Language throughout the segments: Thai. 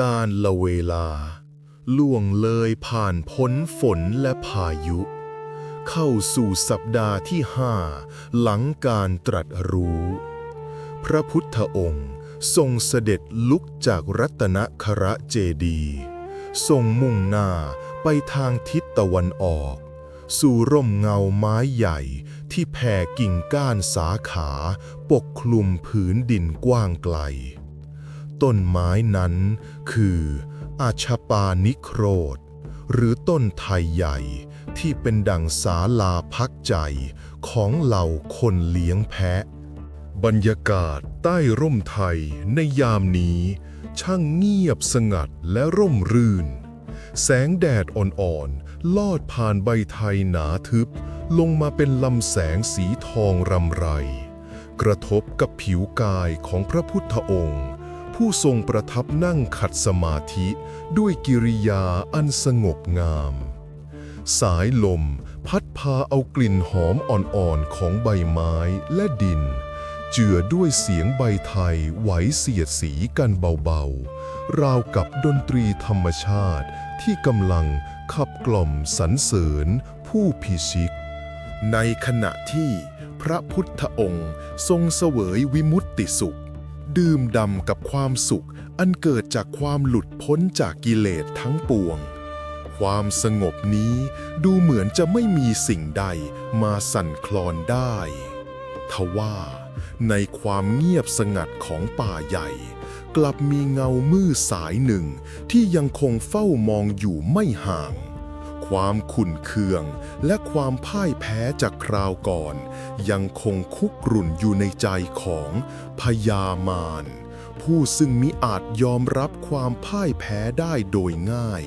การละเวลา ล่วงเลยผ่านพ้นฝนและพายุ เข้าสู่สัปดาห์ที่ห้าหลังการตรัสรู้ พระพุทธองค์ทรงเสด็จลุกจากรัตนคระเจดีทรงมุ่งหน้าไปทางทิศตะวันออก สู่ร่มเงาไม้ใหญ่ที่แผ่กิ่งก้านสาขาปกคลุมผืนดินกว้างไกล ต้นไม้นั้นคืออาชปานิโครธหรือต้นไทรใหญ่ที่เป็นดังศาลาพักใจของเหล่าคนเลี้ยงแพะ บรรยากาศใต้ร่มไทยในยามนี้ ช่างเงียบสงัดและร่มรื่น แสงแดดอ่อนๆ ลอดผ่านใบไทยหนาทึบ ลงมาเป็นลำแสงสีทองรำไร กระทบกับผิวกายของพระพุทธองค์ ผู้ทรงประทับนั่งขัดสมาธิด้วยกิริยาอันสงบงาม สายลมพัดพาเอากลิ่นหอมอ่อนๆของใบไม้และดิน เจือด้วยเสียงใบไทยไหวเสียดสีกันเบาๆ ราวกับดนตรีธรรมชาติที่กำลังขับกล่อมสรรเสริญผู้พิชิตในขณะที่พระพุทธองค์ทรงเสวยวิมุตติสุข ดื่มดำกับความสุข อันเกิดจากความหลุดพ้นจากกิเลสทั้งปวง ความสงบนี้ดูเหมือนจะไม่มีสิ่งใดมาสั่นคลอนได้ทว่าในความเงียบสงัดของป่าใหญ่ กลับมีเงามืดสายหนึ่งที่ยังคงเฝ้ามองอยู่ไม่ห่าง ความขุ่นเคือง และความพ่ายแพ้จากคราวก่อน ยังคงคุกรุ่นอยู่ในใจของพญามาร ผู้ซึ่งมิอาจยอมรับความพ่ายแพ้ได้โดยง่าย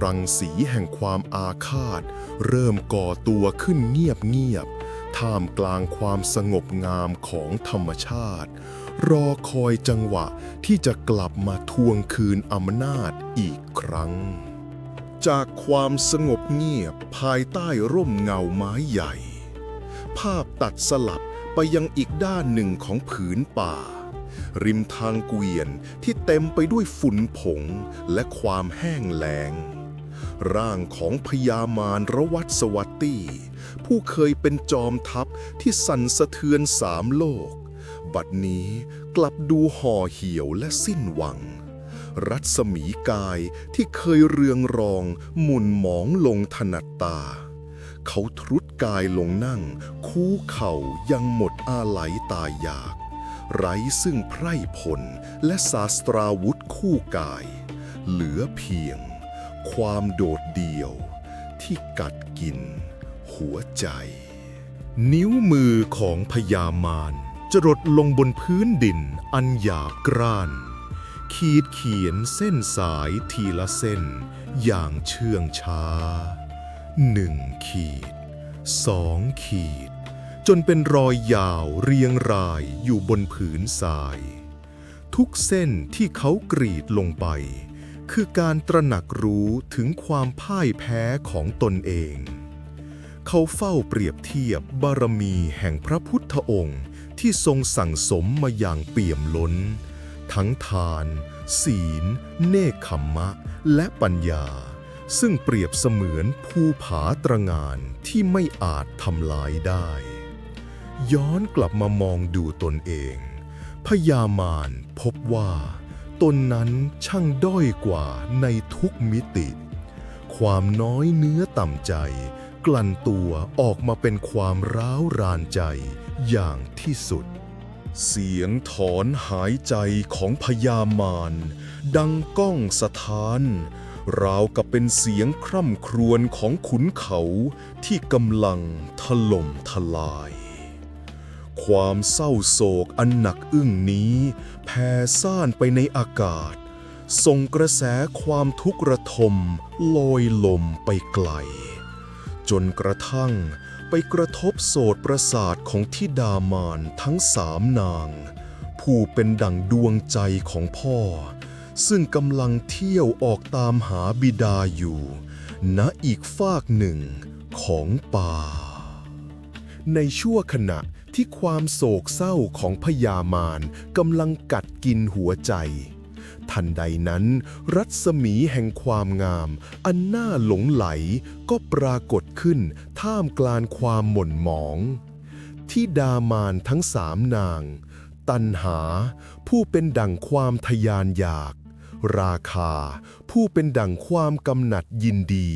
รังสีแห่งความอาฆาต เริ่มก่อตัวขึ้นเงียบๆท่ามกลางความสงบงามของธรรมชาติ รอคอยจังหวะที่จะกลับมาทวงคืนอำนาจอีกครั้ง จากความสงบเงียบภายใต้ร่มเงาไม้ใหญ่ ภาพตัดสลับไปยังอีกด้านหนึ่งของผืนป่า ริมทางเกวียนที่เต็มไปด้วยฝุ่นผงและความแห้งแล้ง ร่างของพญามารระวัตสวัตตีผู้เคยเป็นจอมทัพที่สั่นสะเทือนสามโลก บัดนี้กลับดูห่อเหี่ยวและสิ้นหวัง รัศมีกายที่เคยเรืองรอง หมุนหมองลงถนัดตา เขาทรุดกายลงนั่ง คู่เข่ายังหมดอาไหลตายอยาก ไร้ซึ่งไพร่ผลและศาสตราวุธคู่กาย เหลือเพียง ความโดดเดี่ยว ที่กัดกิน หัวใจ นิ้วมือของพญามารจรดลงบนพื้นดินอันหยาบกร้าน ขีดเขียนเส้นสายทีละเส้น อย่างเชื่องช้าหนึ่งขีดสองขีด จนเป็นรอยยาวเรียงรายอยู่บนผืนทราย ทุกเส้นที่เขากรีดลงไป คือการตระหนักรู้ถึงความพ่ายแพ้ของตนเอง เขาเฝ้าเปรียบเทียบบารมีแห่งพระพุทธองค์ที่ทรงสั่งสมมาอย่างเปี่ยมล้น ทั้งทาน ศีล เนคขมมะ และปัญญา ซึ่งเปรียบเสมือนภูผาตระงานที่ไม่อาจทำลายได้ ย้อนกลับมามองดูตนเองพญามารพบว่า ตนนั้นช่างด้อยกว่าในทุกมิติ ความน้อยเนื้อต่ำใจ กลั่นตัวออกมาเป็นความร้าวรานใจอย่างที่สุด เสียงถอนหายใจของพญามารดังก้องสถาน ราวกับเป็นเสียงคร่ำครวญของขุนเขาที่กำลังถล่มทลาย ความเศร้าโศกอันหนักอึ้งนี้แผ่ซ่านไปในอากาศ ส่งกระแสความทุกข์ระทมลอยลมไปไกล จนกระทั่ง ไปกระทบโสตประสาทของทิดามานทั้งสามนาง ผู้เป็นดั่งดวงใจของพ่อ ซึ่งกำลังเที่ยวออกตามหาบิดาอยู่ ณอีกฟากหนึ่งของป่า ในชั่วขณะที่ความโศกเศร้าของพญามารกำลังกัดกินหัวใจ ทันใดนั้น รัศมีแห่งความงาม อันน่าหลงไหลก็ปรากฏขึ้นท่ามกลางความหม่นหมองที่ดามานทั้งสามนาง ตันหา ผู้เป็นดั่งความทยานอยาก ราคา ผู้เป็นดั่งความกำหนัดยินดี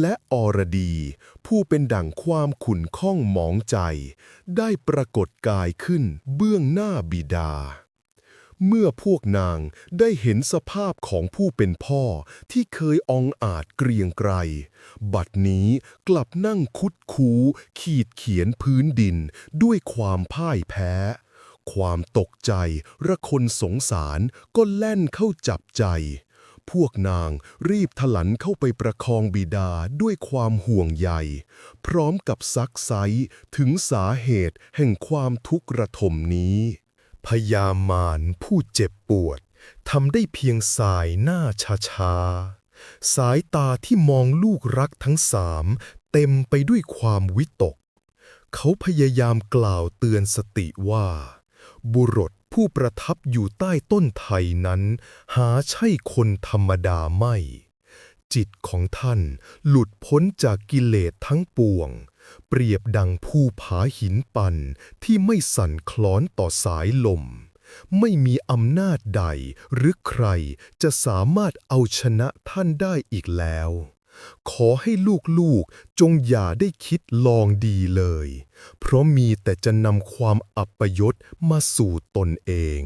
และอรดี ผู้เป็นดั่งความขุ่นข้องหมองใจ ได้ปรากฏกายขึ้นเบื้องหน้าบิดา เมื่อพวกนางได้เห็นสภาพของผู้เป็นพ่อที่เคยองอาจเกรียงไกร บัดนี้กลับนั่งคุดคูขีดเขียนพื้นดินด้วยความพ่ายแพ้ ความตกใจระคนสงสารก็แล่นเข้าจับใจ พวกนางรีบถลันเข้าไปประคองบิดาด้วยความห่วงใย พร้อมกับซักไซถึงสาเหตุแห่งความทุกข์ระทมนี้ พยามารผู้เจ็บปวดทำได้เพียงสายหน้าช้าสายตาที่มองลูกรักทั้งสามเต็มไปด้วยความวิตก เขาพยายามกล่าวเตือนสติว่า บุรุษผู้ประทับอยู่ใต้ต้นไทรนั้น หาใช่คนธรรมดาไม่ จิตของท่านหลุดพ้นจากกิเลสทั้งปวง เปรียบดังผู้ผาหินปั่นที่ไม่สั่นคลอนต่อสายลม ไม่มีอำนาจใดหรือใครจะสามารถเอาชนะท่านได้อีกแล้ว ขอให้ลูกๆจงอย่าได้คิดลองดีเลย เพราะมีแต่จะนำความอัปยศมาสู่ตนเอง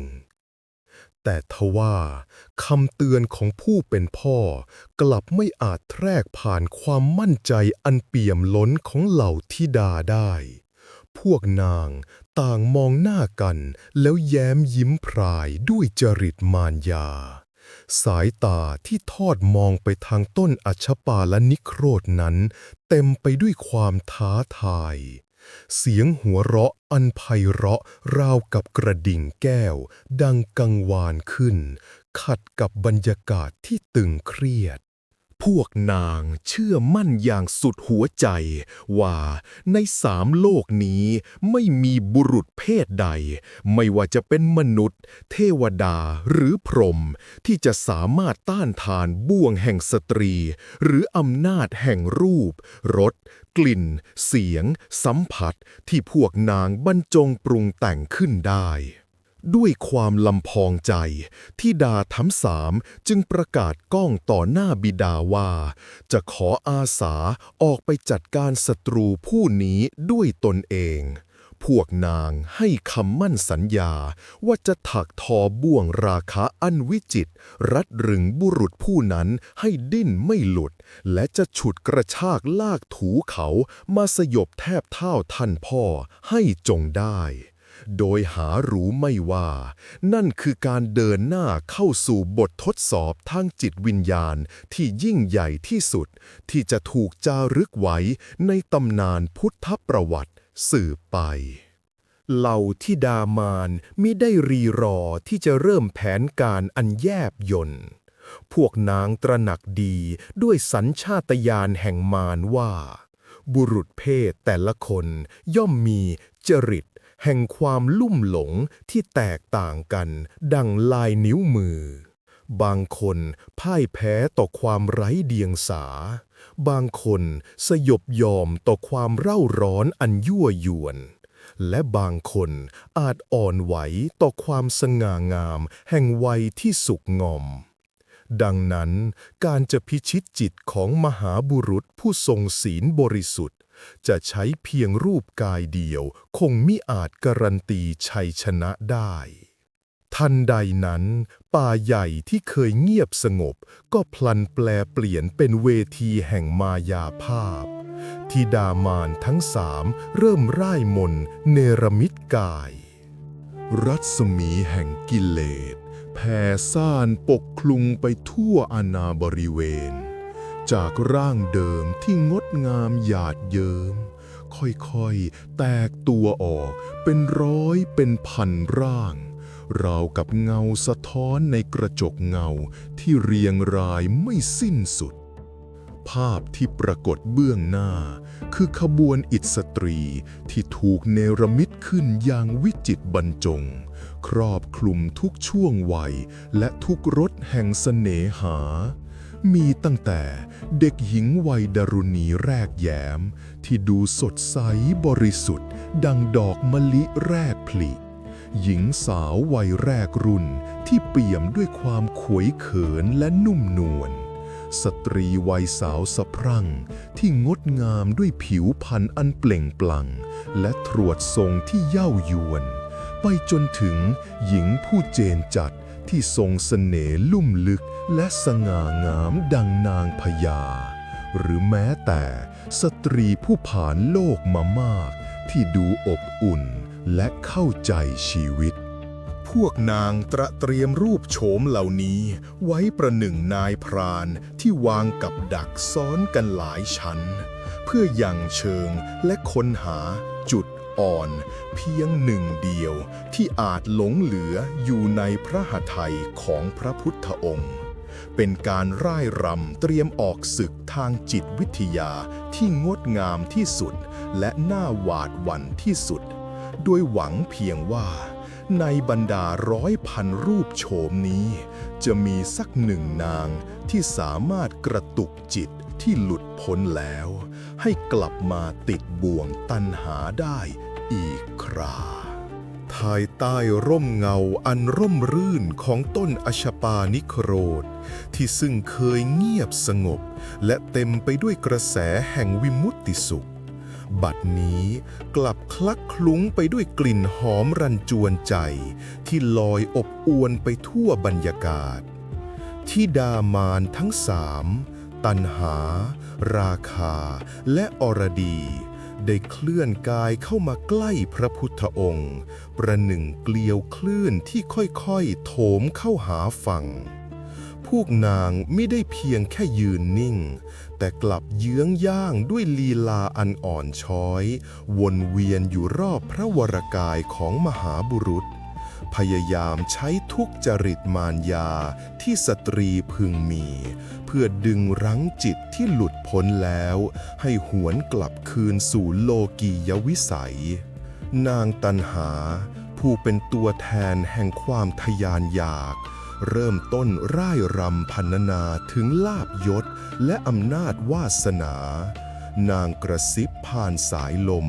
แต่ทว่าคำเตือนของผู้เป็นพ่อกลับไม่อาจแทรกผ่านความมั่นใจอันเปี่ยมล้นของเหล่าธิดาได้ พวกนางต่างมองหน้ากันแล้วแย้มยิ้มพรายด้วยจริตมารยา สายตาที่ทอดมองไปทางต้นอัชปาและนิโครธนั้น เต็มไปด้วยความท้าทาย เสียงหัวเราะอันไพเราะราวกับกระดิ่งแก้ว ดังกังวานขึ้น ขัดกับบรรยากาศที่ตึงเครียด พวกนางเชื่อมั่นอย่างสุดหัวใจ ว่าในสามโลกนี้ไม่มีบุรุษเพศใด ไม่ว่าจะเป็นมนุษย์ เทวดาหรือพรหมที่จะสามารถต้านทานบ่วงแห่งสตรี หรืออำนาจแห่งรูปรสกลิ่น เสียง สัมผัสที่พวกนางบรรจงปรุงแต่งขึ้นได้ ด้วยความลำพองใจ ที่ดาทั้งสามจึงประกาศก้องต่อหน้าบิดาว่า จะขออาสาออกไปจัดการศัตรูผู้นี้ด้วยตนเอง พวกนางให้คำมั่นสัญญาว่าจะถักทอบ่วงราคะอันวิจิตรรัดรึงบุรุษผู้นั้นให้ดิ้นไม่หลุด และจะฉุดกระชากลากถูเขามาสยบแทบเท่าท่านพ่อให้จงได้ โดยหารู้ไม่ว่า นั่นคือการเดินหน้าเข้าสู่บททดสอบทางจิตวิญญาณที่ยิ่งใหญ่ที่สุด ที่จะถูกจารึกไว้ในตำนานพุทธประวัติสืบไปเหล่าที่ดามานมิได้รีรอที่จะเริ่มแผนการอันแยบยนต์พวกนางตระหนักดีด้วยสัญชาตญาณแห่งมารว่า บุรุษเพศแต่ละคนย่อมมีจริต แห่งความลุ่มหลงที่แตกต่างกัน ดังลายนิ้วมือ บางคนพ่ายแพ้ต่อความไร้เดียงสา บางคนสยบยอมต่อความเร่าร้อนอันยั่วยวน และบางคนอาจอ่อนไหวต่อความสง่างาม แห่งวัยที่สุกงอมดังนั้นการจะพิชิตจิตของมหาบุรุษผู้ทรงศีลบริสุทธิ์ จะใช้เพียงรูปกายเดียว คงมิอาจการันตีชัยชนะได้ ทันใดนั้น ป่าใหญ่ที่เคยเงียบสงบ ก็พลันแปลเปลี่ยนเป็นเวทีแห่งมายาภาพที่ดามานทั้งสามเริ่มร่ายมนต์เนรมิตกาย รัศมีแห่งกิเลสแผ่ซ่านปกคลุมไปทั่วอาณาบริเวณ จากร่างเดิมที่งดงามหยาดเยิมค่อยๆ แตกตัวออกเป็นร้อยเป็นพันร่าง ราวกับเงาสะท้อนในกระจกเงาที่เรียงรายไม่สิ้นสุด ภาพที่ปรากฏเบื้องหน้า คือขบวนอิสตรีที่ถูกเนรมิตขึ้นอย่างวิจิตรบรรจง ครอบคลุมทุกช่วงวัยและทุกรสแห่งเสน่หา มีตั้งแต่เด็กหญิงวัยดารุณีแรกแย้ม ที่ดูสดใสบริสุทธิ์ ดังดอกมะลิแรกผลิหญิงสาววัยแรกรุ่นที่เปี่ยมด้วยความขวยเขินและนุ่มนวลสตรีวัยสาวสะพรั่ง ที่งดงามด้วยผิวพรรณอันเปล่งปลั่ง และตรวจทรงที่เย้ายวน ไปจนถึงหญิงผู้เจนจัด ที่ทรงเสน่ห์ลุ่มลึกและสง่างามดังนางพญา หรือแม้แต่สตรีผู้ผ่านโลกมามาก ที่ดูอบอุ่นและเข้าใจชีวิต พวกนางตระเตรียมรูปโฉมเหล่านี้ไว้ประหนึ่งนายพรานที่วางกับดักซ้อนกันหลายชั้น เพื่อยังเชิงและค้นหาจุด อ่อน เพียงหนึ่งเดียวที่อาจหลงเหลืออยู่ในพระหทัยของพระพุทธองค์ เป็นการร่ายรำเตรียมออกศึกทางจิตวิทยาที่งดงามที่สุด และน่าหวาดหวั่นที่สุดโดยหวังเพียงว่าในบรรดาร้อยพันรูปโฉมนี้ จะมีสักหนึ่งนางที่สามารถกระตุกจิตที่หลุดพ้นแล้ว ให้กลับมาติดบ่วงตันหาได้ อีกคราภายใต้ร่มเงาอันร่มรื่นของต้นอชปานิโครธที่ซึ่งเคยเงียบสงบ และเต็มไปด้วยกระแสแห่งวิมุตติสุข บัดนี้กลับคลักคลุ้งไปด้วยกลิ่นหอมรันจวนใจ ที่ลอยอบอวนไปทั่วบรรยากาศ ที่ดามานทั้งสาม ตันหา ราคา และอรดี ได้เคลื่อนกายเข้ามาใกล้พระพุทธองค์ ประหนึ่งเกลียวคลื่นที่ค่อยๆ โถมเข้าหาฝั่ง พวกนางไม่ได้เพียงแค่ยืนนิ่ง แต่กลับเยื้องย่างด้วยลีลาอันอ่อนช้อย วนเวียนอยู่รอบพระวรกายของมหาบุรุษ พยายามใช้ทุกจริตมารยาที่สตรีพึงมี เพื่อดึงรั้งจิตที่หลุดพ้นแล้ว ให้หวนกลับคืนสู่โลกียวิสัย นางตันหา ผู้เป็นตัวแทนแห่งความทยานอยาก เริ่มต้นร่ายรำพันนาถึงลาบยศและอำนาจวาสนานางกระซิบผ่านสายลม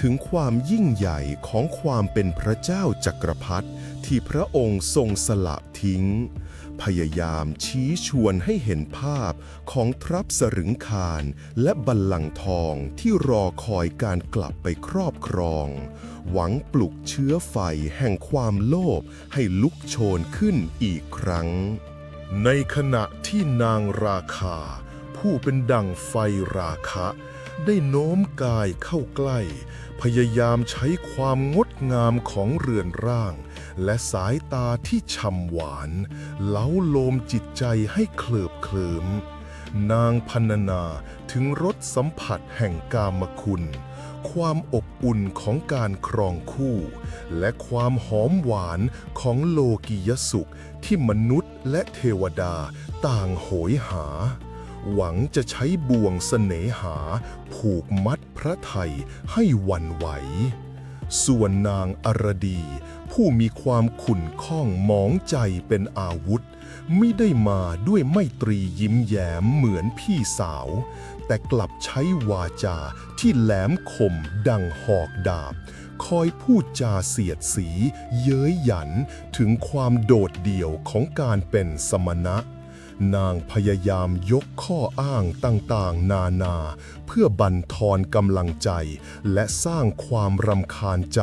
ถึงความยิ่งใหญ่ของความเป็นพระเจ้าจักรพรรดิ ที่พระองค์ทรงสละทิ้ง พยายามชี้ชวนให้เห็นภาพของทรัพย์สรึงคารและบัลลังก์ทองที่รอคอยการกลับไปครอบครอง หวังปลุกเชื้อไฟแห่งความโลภให้ลุกโชนขึ้นอีกครั้ง ในขณะที่นางราคา ผู้เป็นดั่งไฟราคะ ได้โน้มกายเข้าใกล้ พยายามใช้ความงดงามของเรือนร่าง และสายตาที่ช่ำหวาน เล้าโลมจิตใจให้เคลิบเคลิมนางพันนาถึงรสสัมผัสแห่งกามคุณ ความอบอุ่นของการครองคู่ และความหอมหวานของโลกิยสุขที่มนุษย์และเทวดาต่างโหยหา หวังจะใช้บ่วงเสน่หา ผูกมัดพระไทยให้วันไหว ส่วนนางอรดี ผู้มีความขุ่นข้องมองใจเป็นอาวุธ ไม่ได้มาด้วยไมตรียิ้มแย้มเหมือนพี่สาว แต่กลับใช้วาจาที่แหลมคมดังหอกดาบคอยพูดจาเสียดสี เย้ยหยันถึงความโดดเดี่ยวของการเป็นสมณะ นางพยายามยกข้ออ้างต่างๆ นานา เพื่อบันทอนกำลังใจ และสร้างความรำคาญใจ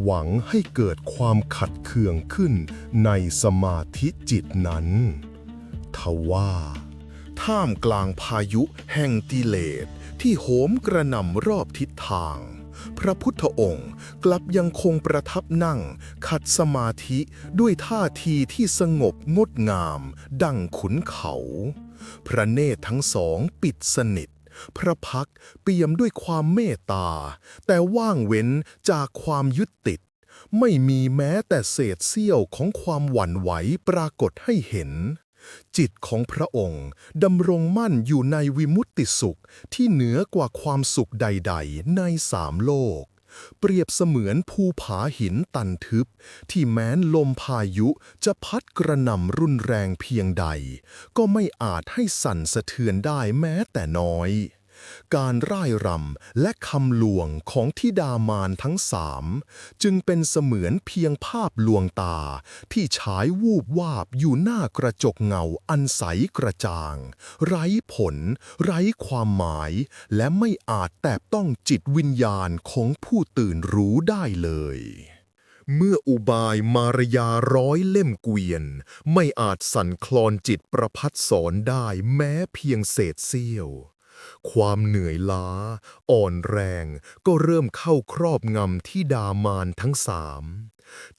หวังให้เกิดความขัดเคืองขึ้นในสมาธิจิตนั้น ทว่าท่ามกลางพายุแห่งกิเลสที่โหมกระหน่ำรอบทิศทาง พระพุทธองค์กลับยังคงประทับนั่ง ขัดสมาธิด้วยท่าทีที่สงบงดงาม ดังขุนเขา พระเนตรทั้งสองปิดสนิท พระพักเปี่ยมด้วยความเมตตา แต่ว่างเว้นจากความยึดติด ไม่มีแม้แต่เศษเสี้ยวของความหวั่นไหวปรากฏให้เห็น จิตของพระองค์ดำรงมั่นอยู่ในวิมุตติสุขที่เหนือกว่าความสุขใด ๆ ในสามโลก เปรียบเสมือนภูผาหินตันทึบ ที่แม้นลมพายุจะพัดกระหน่ำรุนแรงเพียงใด ก็ไม่อาจให้สั่นสะเทือนได้แม้แต่น้อย การร่ายรำและคำลวงของทิดามานทั้งสามจึงเป็นเสมือนเพียงภาพลวงตาที่ฉายวูบวาบอยู่หน้ากระจกเงาอันใสกระจ่าง ไร้ผล ไร้ความหมาย และไม่อาจแตะต้องจิตวิญญาณของผู้ตื่นรู้ได้เลยเมื่ออุบายมารยาร้อยเล่มเกวียน ไม่อาจสั่นคลอนจิตประพัดสอนได้แม้เพียงเศษเสี้ยว ความเหนื่อยล้า อ่อนแรง ก็เริ่มเข้าครอบงำที่ดามานทั้งสาม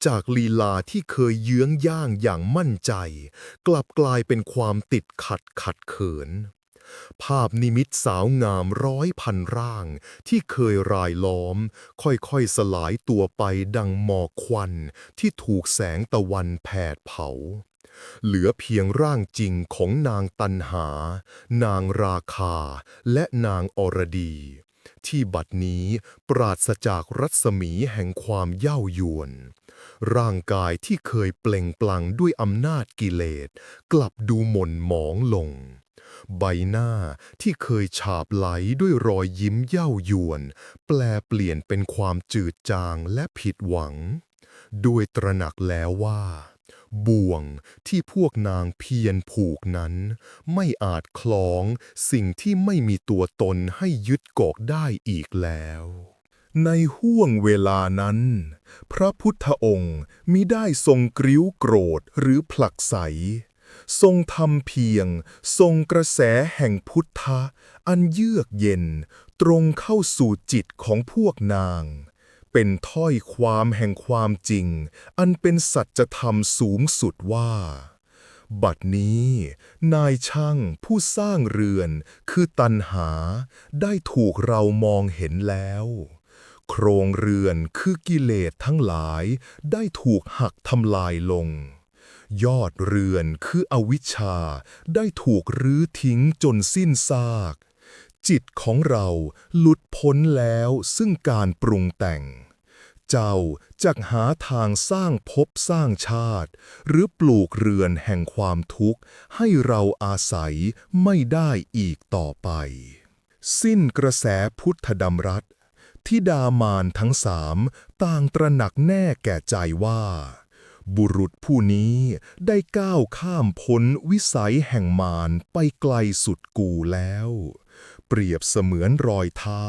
จากลีลาที่เคยเยื้องย่างอย่างมั่นใจ กลับกลายเป็นความติดขัดขัดเขิน ภาพนิมิตสาวงามร้อยพันร่าง ที่เคยรายล้อม ค่อยๆสลายตัวไปดังหมอกควันที่ถูกแสงตะวันแผดเผา เหลือเพียงร่างจริงของนางตันหา นางราคา และนางอรดี ที่บัดนี้ปราศจากรัศมีแห่งความเย่ายวน ร่างกายที่เคยเปล่งปลั่งด้วยอำนาจกิเลส กลับดูหม่นหมองลง ใบหน้าที่เคยฉาบไหลด้วยรอยยิ้มเย่ายวน แปลเปลี่ยนเป็นความจืดจางและผิดหวัง ด้วยตระหนักแล้วว่า บ่วงที่พวกนางเพียรผูกนั้น ไม่อาจคล้องสิ่งที่ไม่มีตัวตนให้ยึดเกาะได้อีกแล้ว ในห่วงเวลานั้น พระพุทธองค์มิได้ทรงกริ้วโกรธหรือผลักไส ทรงทำเพียง ทรงกระแสแห่งพุทธะอันเยือกเย็น ตรงเข้าสู่จิตของพวกนาง เป็นถ้อยความแห่งความจริง อันเป็นสัจธรรมสูงสุดว่า บัดนี้ นายช่างผู้สร้างเรือนคือตันหา ได้ถูกเรามองเห็นแล้ว โครงเรือนคือกิเลสทั้งหลายได้ถูกหักทำลายลง ยอดเรือนคืออวิชชาได้ถูกรื้อทิ้งจนสิ้นซากจิตของเราหลุดพ้นแล้วซึ่งการปรุงแต่ง เจ้าจักหาทางสร้างภพสร้างชาติ หรือปลูกเรือนแห่งความทุกข์ ให้เราอาศัยไม่ได้อีกต่อไป สิ้นกระแสพุทธดำรัสทิดามานทั้งสามต่างตระหนักแน่แก่ใจว่า บุรุษผู้นี้ได้ก้าวข้ามพ้นวิสัยแห่งมารไปไกลสุดกูแล้ว เปรียบเสมือนรอยเท้า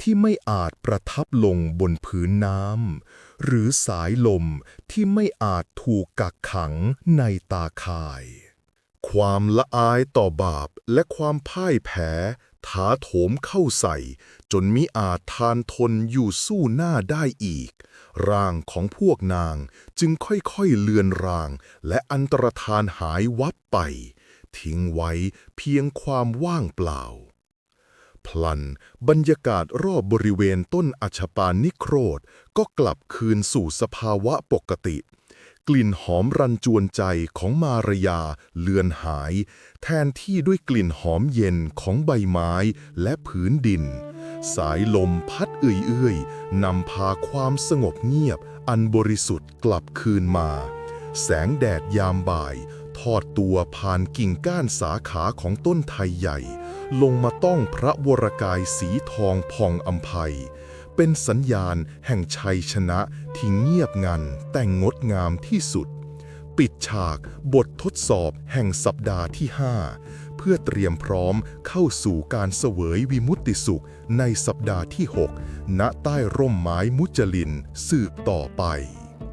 ที่ไม่อาจประทับลงบนพื้นน้ำหรือสายลมที่ไม่อาจถูกกักขังในตาข่าย ความละอายต่อบาปและความพ่ายแพ้ถาโถมเข้าใส่ จนมิอาจทานทนอยู่สู้หน้าได้อีก ร่างของพวกนางจึงค่อยๆเลือนราง และอันตรธานหายวับไป ทิ้งไว้เพียงความว่างเปล่า พลัน บรรยากาศรอบบริเวณต้นอัชปานนิโครธก็กลับคืนสู่สภาวะปกติ กลิ่นหอมรันจวนใจของมารยาเลือนหาย แทนที่ด้วยกลิ่นหอมเย็นของใบไม้และผืนดิน สายลมพัดเอื่อยๆนำพาความสงบเงียบ อันบริสุทธิ์กลับคืนมา แสงแดดยามบ่าย ทอดตัวผ่านกิ่งก้านสาขาของต้นไทรใหญ่ ลงมาต้องพระวรกายสีทองผ่องอำไพเป็นสัญญาณแห่งชัยชนะที่เงียบงันแต่งดงามที่สุด ปิดฉากบททดสอบแห่งสัปดาห์ที่ 5 เพื่อเตรียมพร้อมเข้าสู่การเสวยวิมุตติสุขในสัปดาห์ที่ 6 ณใต้ร่มไม้มุจลินสืบต่อไป